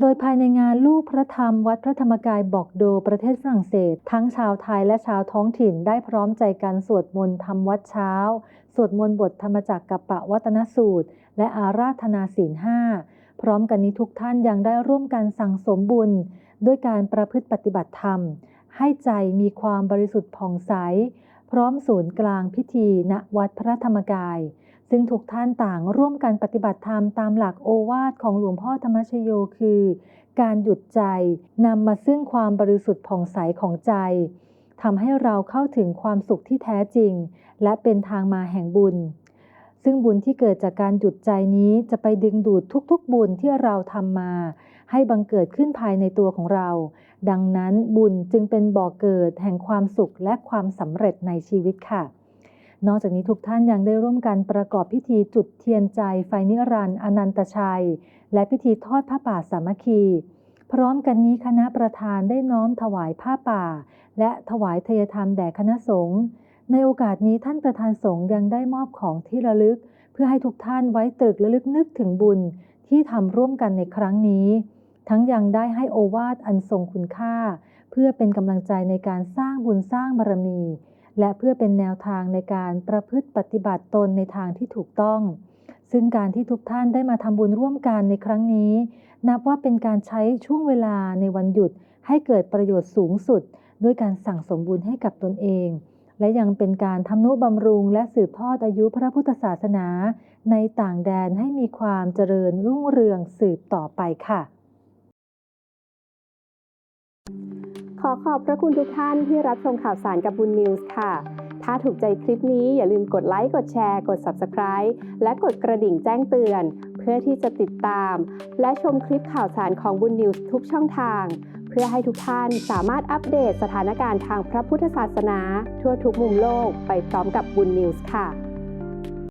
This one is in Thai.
โดยภายในงานลูกพระธรรมวัดพระธรรมกายบอกโดประเทศฝรั่งเศส ทั้งชาวไทยและชาวท้องถิ่นได้พร้อมใจกันสวดมนต์ทำวัดเช้า สวดมนต์บทธรรมจักรกับปะวัตนสูตร และอาราธนาศีลห้าพร้อมกันนี้ทุกท่านยังได้ร่วมกันสั่งสมบุญ ด้วยการประพฤติปฏิบัติธรรม ให้ใจมีความบริสุทธิ์ผ่องใส พร้อมศูนย์กลางพิธีณวัดพระธรรมกาย ซึ่งทุกท่านต่างร่วมกันปฏิบัติธรรมตามหลักโอวาทของหลวงพ่อธรรมชโยคือ การหยุดใจนำมาซึ่งความบริสุทธิ์ผ่องใสของใจทำให้เราเข้าถึงความสุขที่แท้จริง และเป็นทางมาแห่งบุญ ซึ่งบุญที่เกิดจากการหยุดใจนี้จะไปดึงดูดทุกๆ บุญที่เราทำมา ให้บังเกิดขึ้นภายในตัวของเรา ดังนั้นบุญจึงเป็นบ่อกเกิดแห่งความสุขและความสำเร็จในชีวิตค่ะ นอกจากนี้ทุกท่านยังได้ร่วมกันประกอบพิธีจุดเทียนใจไฟนิรันดร์อนันตชัย และพิธีทอดผ้าป่าสามัคคี พร้อมกันนี้คณะประธานได้น้อมถวายผ้าป่า และถวายทยธรรมแด่คณะสงฆ์ในโอกาสนี้ท่านประธานสงฆ์ยังได้มอบของที่ระลึก เพื่อให้ทุกท่านไว้ตรึกระลึกนึกถึงบุญที่ทำร่วมกันในครั้งนี้ ทั้งยังได้ให้โอวาทอันทรงคุณค่า เพื่อเป็นกำลังใจในการสร้างบุญสร้างบารมี และเพื่อเป็นแนวทางในการประพฤติปฏิบัติตนในทางที่ถูกต้อง ซึ่งการที่ทุกท่านได้มาทำบุญร่วมกันในครั้งนี้ นับว่าเป็นการใช้ช่วงเวลาในวันหยุดให้เกิดประโยชน์สูงสุด ด้วยการสั่งสมบุญให้กับตนเอง และยังเป็นการทำนุบำรุง และสืบทอดอายุพระพุทธศาสนา ในต่างแดนให้มีความเจริญรุ่งเรืองสืบต่อไปค่ะ อขอบพระคุณทุกท่านที่รับชมข่าวสารกับบุญนิวส์ค่ะ ถ้าถูกใจคลิปนี้อย่าลืมกดไลค์ กดแชร์ กด Subscribe และกดกระดิ่งแจ้งเตือน เพื่อที่จะติดตาม และชมคลิปข่าวสารของบุญนิวส์ทุกช่องทาง เพื่อให้ทุกท่านสามารถอัปเดตสถานการณ์ทางพระพุทธศาสนา ทั่วทุกมุมโลกไปพร้อมกับบุญนิวส์ค่ะ